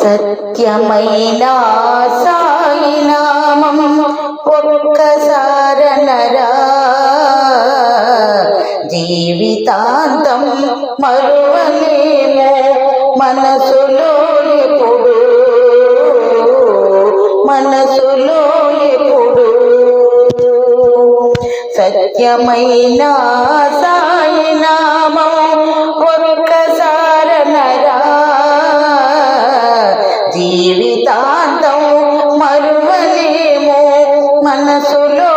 సత్యమైన సాయి నామం ఒక్కసారనరా. జీవితాంతం మరువలేము మనసులో ఎప్పుడు. మనసులో ఎప్పుడు. సత్యమైన సాయి మనసులో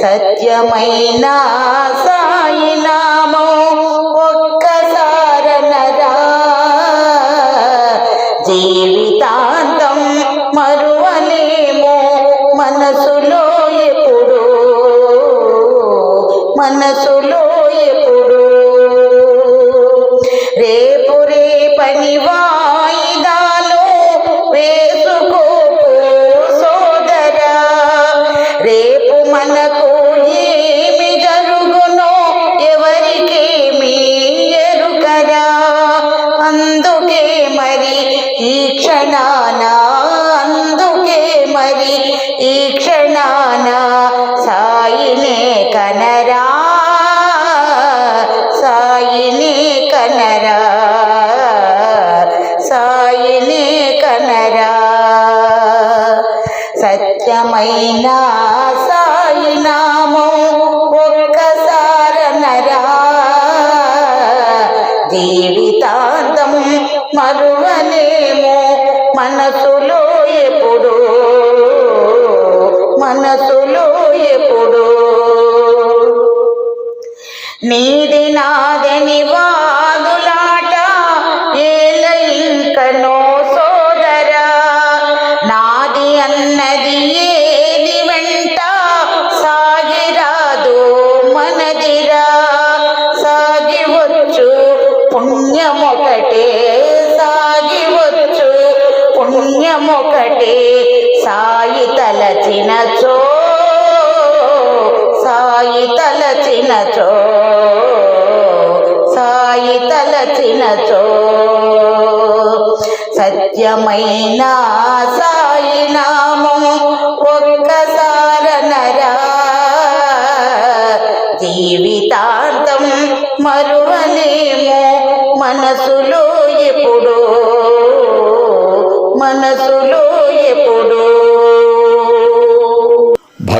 సత్యమైన సాయి నామం ఒక్కసారనరా. జీవితాంతం మరువలేము మనసులో ఎప్పుడు మనసులో ఎప్పుడు. రేపు రేపనివా క్షణాన అందుకే మరి ఈ క్షణాన సాయినే కనరా సాయిని కనరా సాయిని కనరా. సత్యమైన సాయి నామం ఒక్కసారనరా జీవితాంతం మరువలే మనసులో ఎప్పుడు? మనసులో ఎప్పుడు? నీది నాదని వాదులాట ఏల ఇంకనో సోదరా. నాది అన్నది సాయి తలచినచో సాయి తలచినచో సాయి తలచినచో సత్యమైన సాయి నామం ఒక్కసారనరా జీవితాంతం మరువలేము మనసులో ఎప్పుడు. మనసులో